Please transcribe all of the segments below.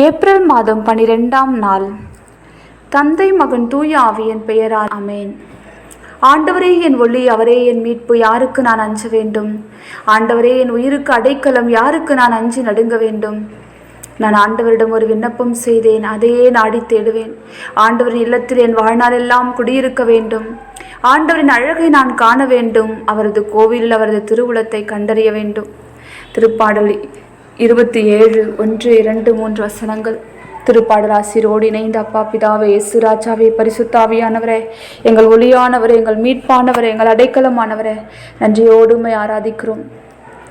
April மாதம் பனிரெண்டாம் நாள். தந்தை மகன் தூய ஆவியின் பெயரால் அமேன் ஆண்டவரே என் ஒளி அவரே என் மீட்பு யாருக்கு நான் அஞ்ச வேண்டும்? ஆண்டவரே என் உயிருக்கு அடைக்கலம் யாருக்கு நான் அஞ்சி நடுங்க வேண்டும்? நான் ஆண்டவரிடம் ஒரு விண்ணப்பம் செய்தேன் அதையே நாடி தேடுவேன். ஆண்டவரின் இல்லத்தில் என் வாழ்நாளெல்லாம் குடியிருக்க வேண்டும். ஆண்டவரின் அழகை நான் காண வேண்டும். அவரது கோவிலில் அவரது திருவுளத்தை கண்டறிய வேண்டும். திருப்பாடலி இருபத்தி ஏழு ஒன்று இரண்டு மூன்று வசனங்கள். திருப்பாடலாசிரோடு இணைந்த அப்பா பிதாவே இயேசு ராஜாவே பரிசுத்தாவியானவரே எங்கள் ஒளியானவரே எங்கள் மீட்பானவரே எங்கள் அடைக்கலமானவரே நன்றியோடுமை ஆராதிக்கிறோம்.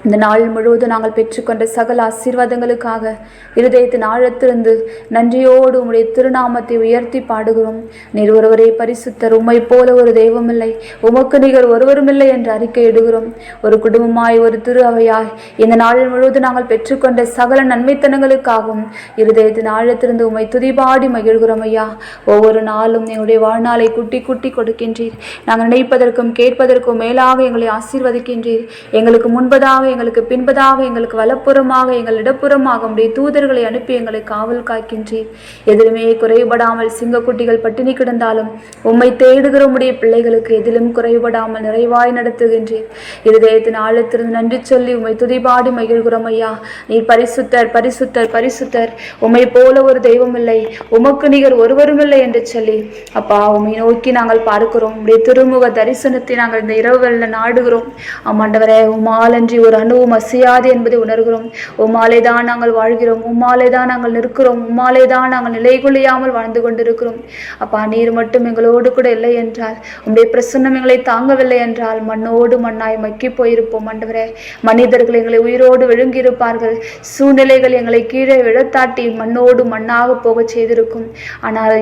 இந்த நாள் முழுவதும் நாங்கள் பெற்றுக்கொண்ட சகல ஆசீர்வாதங்களுக்காக இருதயத்தின் ஆழத்திலிருந்து நன்றியோடு உம்முடைய திருநாமத்தை உயர்த்தி பாடுகிறோம். நீர் ஒருவரே பரிசுத்தர் உம்மை போல ஒரு தெய்வமில்லை. உமக்கு நிகர் ஒருவருமில்லை என்று அறிக்கை இடுகிறோம் ஒரு குடும்பமாய் ஒரு திரு அவையாய் இந்த நாள் முழுவதும் நாங்கள் பெற்றுக்கொண்ட சகல நன்மைத்தனங்களுக்காகவும் இருதயத்தின் ஆழத்திலிருந்து உம்மை துதிபாடி மகிழ்கிறோம் ஐயா. ஒவ்வொரு நாளும் எங்களுடைய வாழ்நாளை குட்டி குட்டி கொடுக்கின்றீர். நாங்கள் நினைப்பதற்கும் கேட்பதற்கும் மேலாக எங்களை ஆசீர்வதிக்கின்றீர். எங்களுக்கு முன்பதாக எங்களுக்கு பின்பதாக எங்களுக்கு வலப்புறமாக எங்கள் இடப்புறமாக உடைய தூதர்களை அனுப்பி எங்களை காவல் காக்கின்றீர். எதிலுமே குறைபடாமல் சிங்கக்குட்டிகள் பட்டினி கிடந்தாலும் உம்மை தேடுகிற உடைய பிள்ளைகளுக்கு எதிலும் குறைபடாமல் நிறைவாய் நடத்துகின்றீர். இருதயத்தின் ஆழத்திலிருந்து நன்றி சொல்லி உம்மை துதிபாடி மகிழ்கிறோம் ஐயா. நீர் பரிசுத்தர் பரிசுத்தர் பரிசுத்தர். உம்மை போல ஒரு தெய்வம் இல்லை. உமக்கு நிகர் ஒருவரும் இல்லை என்று சொல்லி. அப்பா உம்மை நோக்கி நாங்கள் பார்க்கிறோம். உடைய திருமுக தரிசனத்தை நாங்கள் இந்த இரவுகளில் நாடுகிறோம். ஆமாண்டவரே உமாலன்றி ஒரு அணுவும் அசையாது என்பதை உணர்கிறோம். உம்மாலே தான் நாங்கள் வாழ்கிறோம். உம்மாலே தான் நாங்கள் நிற்கிறோம். உம்மாலே தான் நாங்கள் நிலை கொள்ளையாமல் வாழ்ந்து கொண்டிருக்கிறோம். அப்பா நீர் மட்டும் எங்களோடு கூட இல்லை என்றால் உங்களுடைய பிரசன்னம் எங்களை தாங்கவில்லை என்றால் மண்ணோடு மண்ணாய் மக்கி போயிருப்போம் ஆண்டவரே. மனிதர்கள் எங்களை உயிரோடு விழுங்கியிருப்பார்கள். சூழ்நிலைகள் எங்களை கீழே விழத்தாட்டி மண்ணோடு மண்ணாக போகச் செய்திருக்கும். ஆனால்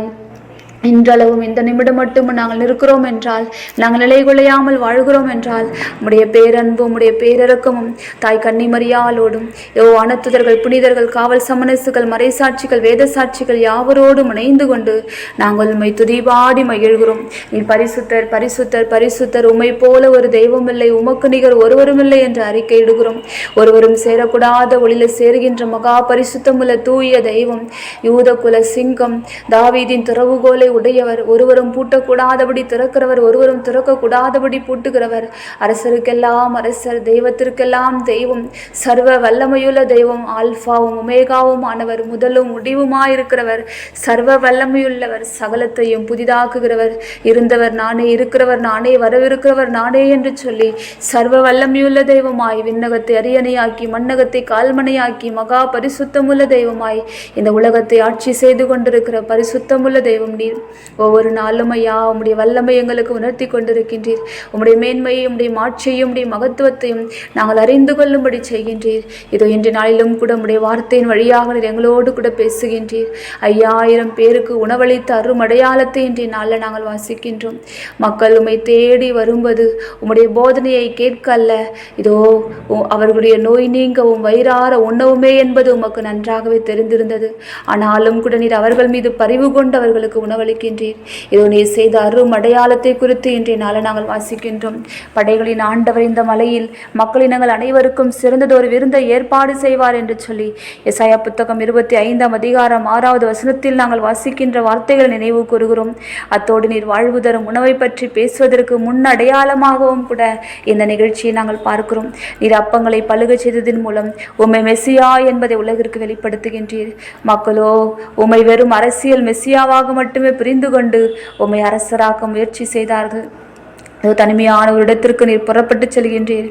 இன்றளவும் இந்த நிமிடம் மட்டும் நாங்கள் நிற்கிறோம் என்றால் நாங்கள் நிலை கொள்ளையாமல் வாழ்கிறோம் என்றால் உம்முடைய பேரன்பும் உம்முடைய பேரரக்கமும் தாய் கன்னிமரியாலோடும் யோ அனத்துதர்கள் புனிதர்கள் காவல் சமனசுகள் மறைசாட்சிகள் வேத சாட்சிகள் யாவரோடும் இணைந்து கொண்டு நாங்கள் உண்மை துதிபாடி மகிழ்கிறோம். நீ பரிசுத்தர் பரிசுத்தர் பரிசுத்தர் உம்மை போல ஒரு தெய்வம் இல்லை உமக்கு நிகர் ஒருவருமில்லை என்று அறிக்கை இடுகிறோம். ஒருவரும் சேரக்கூடாத ஒளியில சேருகின்ற மகா பரிசுத்தமுள்ள தூய தெய்வம் யூத குல சிங்கம் தாவீதின் துறவுகோலை உடையவர் ஒருவரும் பூட்டக்கூடாதபடி திறக்கிறவர் ஒருவரும் திறக்கக்கூடாதபடி பூட்டுகிறவர். அரசருக்கெல்லாம் அரசர் தெய்வத்திற்கெல்லாம் தெய்வம். சர்வ வல்லமையுள்ள தெய்வம் ஆல்பாவும் உமேகாவும் ஆனவர் முதலும் முடிவுமாயிருக்கிறவர். சர்வ வல்லமையுள்ளவர் சகலத்தையும் புதிதாக்குகிறவர். இருந்தவர் நானே இருக்கிறவர் நானே வரவிருக்கிறவர் நானே என்று சொல்லி சர்வ வல்லமையுள்ள தெய்வமாய் விண்ணகத்தை அரியணையாக்கி மண்ணகத்தை கால்மனையாக்கி மகா பரிசுத்தமுள்ள தெய்வமாய் இந்த உலகத்தை ஆட்சி செய்து கொண்டிருக்கிற பரிசுத்தமுள்ள தெய்வம் நீர் ஒவ்வொரு நாளும் ஐயா உம்முடைய வல்லமை எங்களுக்கு உணர்த்தி கொண்டிருக்கின்றீர். உம்முடைய மேன்மையை உம்முடைய மாட்சியையும் உம்முடைய மகத்துவத்தையும் நாங்கள் அறிந்து கொள்ளும்படி செய்கின்றீர். இதோ இன்று நாளிலும் கூட உம்முடைய வார்த்தையின் வழியாக எங்களோடு கூட பேசுகின்றீர். ஐயாயிரம் பேருக்கு உணவளித்த அரும் அடையாளத்தை இன்றைய நாளில் நாங்கள் வாசிக்கின்றோம். மக்கள் உம்மை தேடி வரும்போது உம்முடைய போதனையை கேட்க அல்ல இதோ உ- அவர்களுடைய நோய் நீங்கவும் வயிறார உண்ணவுமே என்பது உமக்கு நன்றாகவே தெரிந்திருந்தது. ஆனாலும் கூட நீர் அவர்கள் மீது பரிவு கொண்டு அவர்களுக்கு அளிக்கின்றீர் இதோ நீர் செய்த அரும் அடையாளத்தை குறித்து இன்றைய நாளை நாங்கள் வாசிக்கின்றோம். படைகளின் ஆண்டவர் இந்த மலையில் மக்களினங்கள் அனைவருக்கும் சிறந்ததொரு விருந்தை ஏற்பாடு செய்வார் என்று சொல்லி எசாயா புத்தகம் இருபத்தி ஐந்தாம் அதிகாரம் ஆறாவது வசனத்தில் நாங்கள் வாசிக்கின்ற வார்த்தைகளை நினைவு கூறுகிறோம். அத்தோடு நீர் வாழ்வு தரும் உணவை பற்றி பேசுவதற்கு முன் அடையாளமாகவும் கூட இந்த நிகழ்ச்சியை நாங்கள் பார்க்கிறோம். நீர் அப்பங்களை பழுக செய்ததின் மூலம் உம்மை மெஸ்ஸியா என்பதை உலகிற்கு வெளிப்படுத்துகின்றீர். மக்களோ உம்மை வெறும் அரசியல் மெஸ்ஸியாவாக மட்டுமே புரிந்து கொண்டு உம்மை அரசராக்க முயற்சி செய்தார்கள். தனிமையான ஒரு இடத்திற்கு நீர் புறப்பட்டு செல்கின்றீர்.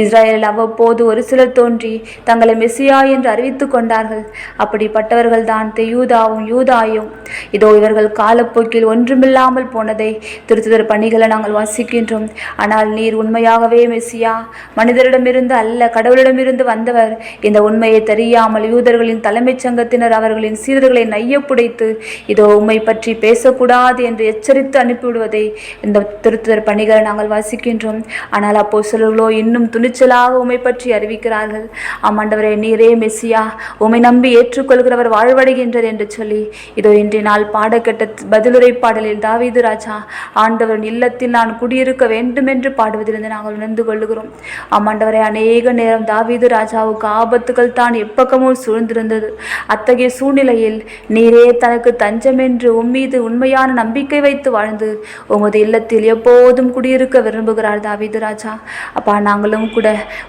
இஸ்ராயேல் அவ்வப்போது ஒரு சிலர் தோன்றி தங்களை மெஸ்ஸியா என்று அறிவித்துக் கொண்டார்கள். அப்படிப்பட்டவர்கள் தான் தெயூதாவும் யூதாயும். இதோ இவர்கள் காலப்போக்கில் ஒன்றுமில்லாமல் போனதை திருத்துதர் பணிகளை நாங்கள் வாசிக்கின்றோம். ஆனால் நீர் உண்மையாகவே மெஸ்ஸியா மனிதரிடமிருந்து அல்ல கடவுளிடமிருந்து வந்தவர். இந்த உண்மையை தெரியாமல் யூதர்களின் தலைமைச் சங்கத்தினர் அவர்களின் சீடர்களை நையப்புடைத்து இதோ உம்மை பற்றி பேசக்கூடாது என்று எச்சரித்து அனுப்பிவிடுவதை இந்த திருத்துதர் பணிகள் அநேகர் நாங்கள் வாசிக்கின்றோம். ஆனால் அப்போ சிலர்களோ இன்னும் துணிச்சலாக உமை பற்றி அறிவிக்கிறார்கள். ஆமாண்டவரே நீரே மெஸ்ஸியா உமை நம்பி ஏற்றுக்கொள்கிறவர் வாழ்வடைகின்றார் என்று சொல்லி இதோ இன்றைய நாள் பாடக்கட்ட பதிலுரை பாடலில் தாவீது ராஜா ஆண்டவரின் இல்லத்தில் நான் குடியிருக்க வேண்டும் என்று பாடுவதிலிருந்து நாங்கள் உணர்ந்து கொள்ளுகிறோம். ஆமாண்டவரை அநேக நேரம் தாவீது ராஜாவுக்கு ஆபத்துகள் தான் எப்பக்கமும் சூழ்ந்திருந்தது. அத்தகைய சூழ்நிலையில் நீரே தனக்கு தஞ்சம் என்று உம்மீது உண்மையான நம்பிக்கை வைத்து வாழ்ந்து உமது இல்லத்தில் எப்போதும் குடியிருக்க விரும்புகிறார் தாவீது ராஜா. அப்பா நாங்களும் கூட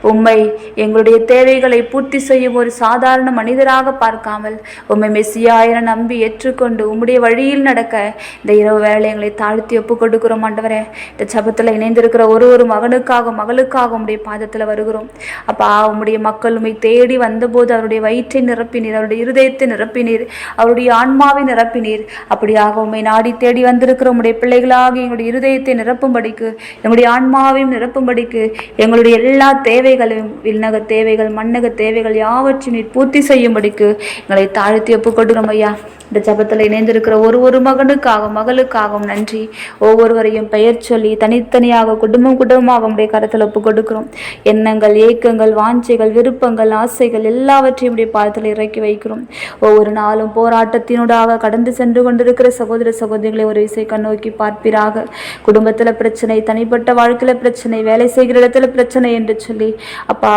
உம்மை எங்களுடைய தேவைகளை பூர்த்தி செய்யும் ஒரு சாதாரண மனிதராக பார்க்காமல் உம்மை மெஸ்ஸியா என நம்பி ஏற்றுக்கொண்டு உம்முடைய வழியில் நடக்க இந்த இரவு வேலை எங்களை தாழ்த்தி ஒப்பு கொடுக்கிறோம் ஆண்டவரே. இந்த சபத்தில் இணைந்திருக்கிற ஒரு ஒரு மகனுக்காக மகளுக்காக உம்முடைய பாதத்தில் வருகிறோம். அப்பா உம்முடைய மக்கள் உண்மை தேடி வந்தபோது அவருடைய வயிற்றை நிரப்பினீர் அவருடைய இருதயத்தை நிரப்பினீர் அவருடைய ஆன்மாவை நிரப்பினீர். அப்படியாக உம்மை நாடி தேடி வந்திருக்கிற உம்முடைய பிள்ளைகளாக எங்களுடைய இருதயத்தை நிரப்பும்படிக்கு எங்களுடைய ஆன்மாவையும் நிரப்பும்படிக்கு எங்களுடைய எல்லா தேவைகளையும் விண்ணக தேவைகள் மண்ணக தேவைகள் யாவற்றையும் நீர் பூர்த்தி செய்யும்படிக்கு எங்களை தாழ்த்தி ஒப்புக்கொடுகிறோம் ஐயா. இந்த ஜபத்தில் இணைந்திருக்கிற ஒரு ஒரு மகனுக்காக மகளுக்காகவும் நன்றி. ஒவ்வொருவரையும் பெயர் சொல்லி தனித்தனியாக குடும்பம் குடும்பமாக உடைய கருத்தில் ஒப்பு கொடுக்கிறோம் எண்ணங்கள் ஏக்கங்கள் வாஞ்சைகள் விருப்பங்கள் ஆசைகள் எல்லாவற்றையும் உடைய பாதத்தில் இறக்கி வைக்கிறோம். ஒவ்வொரு நாளும் போராட்டத்தினூடாக கடந்து சென்று கொண்டிருக்கிற சகோதர சகோதரிகளை ஒரு இசை கண்ணோக்கி பார்ப்பீராக. குடும்பத்தில் பிரச்சனை தனிப்பட்ட வாழ்க்கையில் பிரச்சனை வேலை செய்கிற இடத்துல பிரச்சனை என்று சொல்லி அப்பா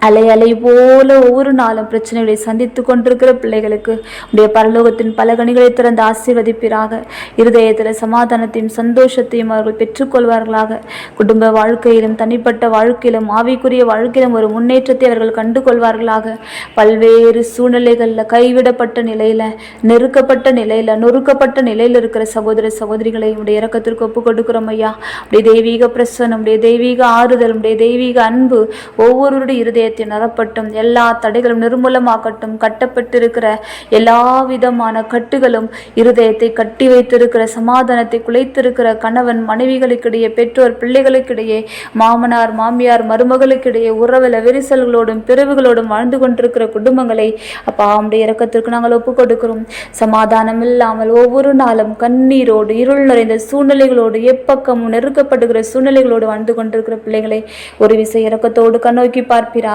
அலை அலை போல ஒவ்வொரு நாளும் பிரச்சனைகளை சந்தித்து கொண்டிருக்கிற பிள்ளைகளுக்கு உடைய பரலோகத்தின் பல கணிகளை திறந்து ஆசீர்வதிப்பீராக. இருதயத்தில் சமாதானத்தையும் சந்தோஷத்தையும் அவர்கள் பெற்றுக்கொள்வார்களாக. குடும்ப வாழ்க்கையிலும் தனிப்பட்ட வாழ்க்கையிலும் ஆவிக்குரிய வாழ்க்கையிலும் ஒரு முன்னேற்றத்தை அவர்கள் கண்டு கொள்வார்களாக பல்வேறு சூழ்நிலைகளில் கைவிடப்பட்ட நிலையில நெருக்கப்பட்ட நிலையில நொறுக்கப்பட்ட நிலையில் இருக்கிற சகோதர சகோதரிகளை உடைய இறக்கத்திற்கு ஒப்பு கொடுக்கிறோம் ஐயா. உடைய தெய்வீக பிரசனம் உடைய தெய்வீக ஆறுதல் உடைய தெய்வீக அன்பு ஒவ்வொருவருடைய இருதயத்தை நிரப்பட்டும் எல்லா தடைகளும் நிர்மூலமாகட்டும் கட்டப்பட்டிருக்கிற எல்லா விதமான கட்டுகளும் இருதயத்தை கட்டி வைத்திருக்கிற சமாதானத்தை குலைத்திருக்கிற கணவன் மனைவிகளுக்கிடையே பெற்றோர் பிள்ளைகளுக்கிடையே மாமனார் மாமியார் மருமகளுக்கிடையே உறவில் விரிசல்களோடும் பிரிவுகளோடும் வாழ்ந்து கொண்டிருக்கிற குடும்பங்களை அப்பா அவனுடைய இறக்கத்திற்கு நாங்கள் ஒப்புக் கொடுக்கிறோம் சமாதானம் இல்லாமல் ஒவ்வொரு நாளும் கண்ணீரோடு இருள் நிறைந்த சூழ்நிலைகளோடு எப்பக்கமும் நெருக்கப்படுகிற சூழ்நிலைகளோடு வாழ்ந்து கொண்டிருக்கிற பிள்ளைகளை ஒரு விசை இறக்கத்தோடு கண்ணோக்கி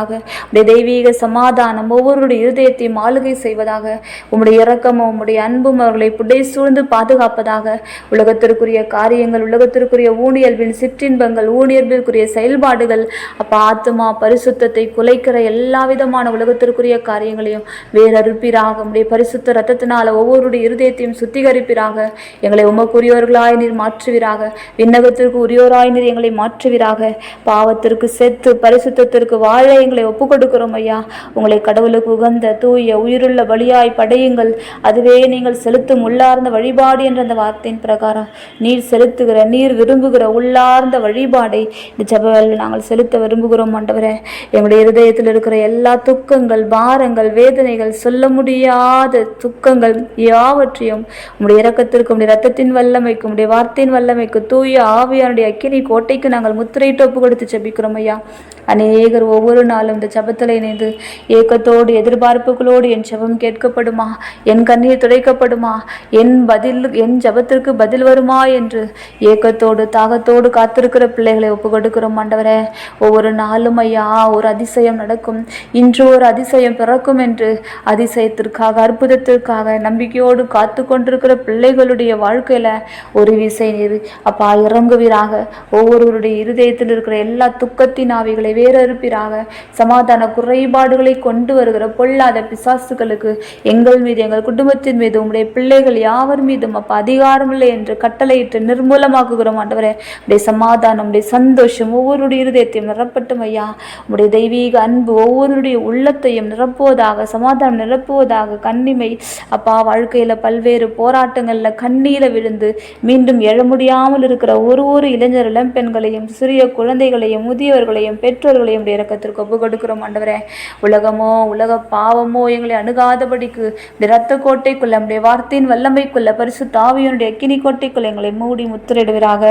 செய்வதாக உடைய தெய்வீக சமாதானம் ஒவ்வொருடைய இருதயத்தையும் ஆளுகை செய்வதாக உம்முடைய இரக்கமும் உம்முடைய அன்பும் அவர்களை புடை சூழ்ந்து பாதுகாப்பதாக உலகத்திற்குரிய காரியங்கள் உலகத்திற்குரிய ஊழியல்பின் சிற்றின்பங்கள் ஊழியர்பிற்குரிய செயல்பாடுகள் அப்ப ஆத்மா பரிசுத்தத்தை குலைக்கிற எல்லா விதமான உலகத்திற்குரிய காரியங்களையும் வேறறுப்பீராக உம்முடைய பரிசுத்த ரத்தத்தினால ஒவ்வொருடைய இருதயத்தையும் சுத்திகரிப்பீராக எங்களை உமக்குரியவர்களாய் நீர் மாற்றுவீராக விண்ணகத்திற்கு உரியோராய் நீர் எங்களை மாற்றுவீராக பாவத்திற்கு செத்து பரிசுத்தத்திற்கு வாழ எங்களை ஒப்புக் கொடுக்கிறோம் ஐயா. உங்களை கடவுளுக்கு உகந்த தூய உயிருள்ள பலியாய் படையுங்கள். அதுவே நீங்கள் செலுத்தும் உள்ளார்ந்த வழிபாடு என்ற அந்த வார்த்தையின் பிரகாரம். நீர் செலுத்துகிற நீர் விரும்புகிற உள்ளார்ந்த வழிபாடை இந்த ஜபவேல் நாங்கள் செலுத்த விரும்புகிறோம் ஆண்டவரே. எங்களுடைய இருதயத்தில் இருக்கிற எல்லா துக்கங்கள் பாரங்கள் வேதனைகள் சொல்ல முடியாத துக்கங்கள் யாவற்றையும் உங்களுடைய இறக்கத்திற்கும் உடைய ரத்தத்தின் வல்லமைக்கு உடைய வார்த்தையின் வல்லமைக்கு தூய ஆவியானுடைய அக்கினி கோட்டைக்கு நாங்கள் முத்திரையிட்டு ஒப்பு கொடுத்து ஜெபிக்கிறோம் ஐயா. அநேகர் ஒவ்வொரு நாளும் இந்த ஜபத்தில் இணைந்து ஏக்கத்தோடு எதிர்பார்ப்புகளோடு என் ஜபம் கேட்கப்படுமா? என் கண்ணீர் துடைக்கப்படுமா? என் பதில் என் ஜபத்திற்கு பதில் வருமா என்று ஏக்கத்தோடு தாகத்தோடு காத்திருக்கிற பிள்ளைகளை ஒப்பு கொடுக்கிறோம் ஆண்டவரே. ஒவ்வொரு நாளும் ஐயா ஒரு அதிசயம் நடக்கும். இன்று ஒரு அதிசயம் பிறக்கும் என்று அதிசயத்திற்காக அற்புதத்திற்காக நம்பிக்கையோடு காத்து கொண்டிருக்கிற பிள்ளைகளுடைய வாழ்க்கையில ஒரு விசை நீர். அப்பா இறங்குவீராக. ஒவ்வொருவருடைய இருதயத்தில் இருக்கிற எல்லா துக்கத்தின் ஆவிகளை வேறறுப்பீராக சமாதான குறைபாடுகளை கொண்டு வருகிற பொல்லாத பிசாசுகளுக்கு எங்கள் மீது எங்கள் குடும்பத்தின் மீது உங்களுடைய பிள்ளைகள் யாவர் மீதும் அப்பா அதிகாரமில்லை என்று கட்டளையிட்டு நிர்மூலமாக்குகிறோம் ஆண்டவரே. உடைய சமாதானம் உடைய சந்தோஷம் ஒவ்வொருடைய இருதயத்தையும் நிரப்பட்டும் ஐயா. உடைய தெய்வீக அன்பு ஒவ்வொருடைய உள்ளத்தையும் நிரப்புவதாக சமாதானம் நிரப்புவதாக கண்ணிமை அப்பா வாழ்க்கையில் பல்வேறு போராட்டங்களில் கண்ணீர விழுந்து மீண்டும் எழ முடியாமல் இருக்கிற ஒரு ஒரு இளைஞர் இளம்பெண்களையும் சிறிய குழந்தைகளையும் முதியவர்களையும் பெற்றோர் பெற்றோர்களை உடைய இறக்கத்திற்கு ஒப்பு கொடுக்கிறோம் ஆண்டவரே. உலகமோ உலக பாவமோ எங்களை அணுகாதபடிக்கு இந்த இரத்த கோட்டைக்குள்ள நம்முடைய வார்த்தையின் வல்லமைக்குள்ள பரிசு தாவியனுடைய அக்கினி கோட்டைக்குள்ள எங்களை மூடி முத்திரிடுவீராக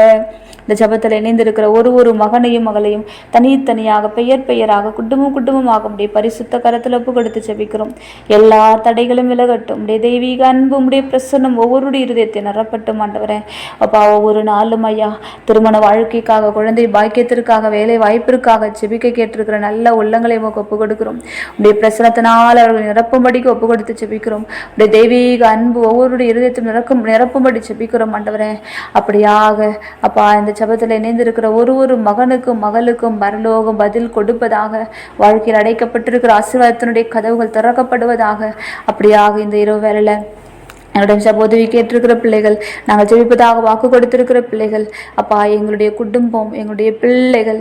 இந்த ஜபத்தில் இணைந்திருக்கிற ஒரு ஒரு மகனையும் மகளையும் தனித்தனியாக பெயர் பெயராக குடும்பம் குடும்பமாக உடைய பரிசுத்த கரத்தில் ஒப்பு கொடுத்து ஜெபிக்கிறோம். எல்லா தடைகளும் விலகட்டும். உடைய தெய்வீக அன்பு உடைய பிரசன்னம் ஒவ்வொருடைய இருதயத்தை நிறப்பட்டும் ஆண்டவரே. அப்பா ஒவ்வொரு நாளும் ஐயா திருமண வாழ்க்கைக்காக குழந்தை பாக்கியத்திற்காக வேலை வாய்ப்பிற்காக ஜெபிக்க கேட்டிருக்கிற நல்ல உள்ளங்களை உமக்கு ஒப்பு கொடுக்கிறோம் உடைய பிரசனத்தினால் அவர்கள் நிரப்பும்படிக்கு ஒப்பு கொடுத்து ஜெபிக்கிறோம் உடைய தெய்வீக அன்பு ஒவ்வொருடைய இருதயத்தையும் நிரக்கும் நிரப்பும்படி செபிக்கிறோம் ஆண்டவரே. அப்படியாக அப்பா இந்த சபத்தில் இணைந்திருக்கிற ஒரு ஒரு மகனுக்கும் மகளுக்கும் மரலோகம் பதில் கொடுப்பதாக வாழ்க்கையில் அடைக்கப்பட்டிருக்கிற ஆசீர்வாதத்தினுடைய கதவுகள் திறக்கப்படுவதாக அப்படியாக இந்த இரவு வேலையில் என்னுடைய சகோதரி கேட்டிருக்கிற பிள்ளைகள் நாங்கள் ஜெபிப்பதாக வாக்கு கொடுத்திருக்கிற பிள்ளைகள் அப்பா எங்களுடைய குடும்பம் எங்களுடைய பிள்ளைகள்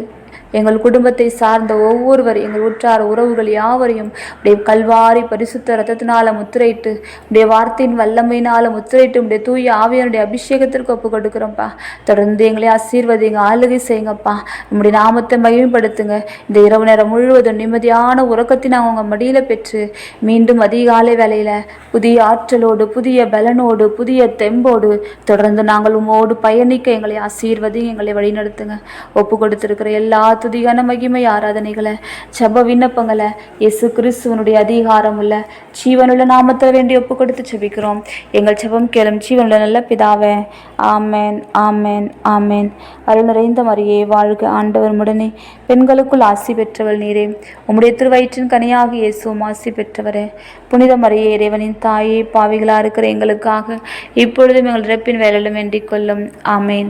எங்கள் குடும்பத்தை சார்ந்த ஒவ்வொருவர் எங்கள் உற்றார் உறவுகள் யாவரையும் அப்படியே கல்வாரி பரிசுத்த ரத்தத்தினால முத்திரையிட்டு அப்படியே வார்த்தையின் வல்லமையினால முத்திரையிட்டு உடைய தூய ஆவியனுடைய அபிஷேகத்திற்கு ஒப்பு கொடுக்குறோம்ப்பா. தொடர்ந்து எங்களை ஆசீர்வதிங்க ஆளுகை செய்யுங்கப்பா. நம்முடைய நாமத்தை மகிமைப்படுத்துங்க. இந்த இரவு நேரம் முழுவதும் நிம்மதியான உறக்கத்தை நாங்கள் உங்கள் மடியில் பெற்று மீண்டும் அதிகாலை வேலையில் புதிய ஆற்றலோடு புதிய பலனோடு புதிய தெம்போடு தொடர்ந்து நாங்கள் உமோடு பயணிக்க எங்களை ஆசீர்வதி எங்களை வழிநடத்துங்க. ஒப்பு கொடுத்திருக்கிற எல்லா துதிகான மகிமை ஆராதனைகளை ஜப விண்ணப்பங்களை இயேசு கிறிஸ்துவனுடைய அதிகாரம் உள்ள ஜீவனுள்ள நாமத்தை வேண்டி ஒப்பு கொடுத்து ஜபிக்கிறோம். எங்கள் ஜபம் கேளும் ஜீவனுள்ள நல்ல பிதாவே ஆமேன் ஆமேன் ஆமேன். அருள் நிறைந்த மரியே வாழ்க ஆண்டவர் முடனே பெண்களுக்குள் ஆசி பெற்றவள் நீரே. உம்முடைய திருவயிற்றின் கனியாக இயேசுவும் ஆசி பெற்றவரே. புனித மரியே இறைவனின் தாயே பாவிகளாக இருக்கிற எங்களுக்காக இப்பொழுதும் எங்கள் இறப்பின் வேலையிலும் வேண்டிக் கொள்ளும். ஆமேன்.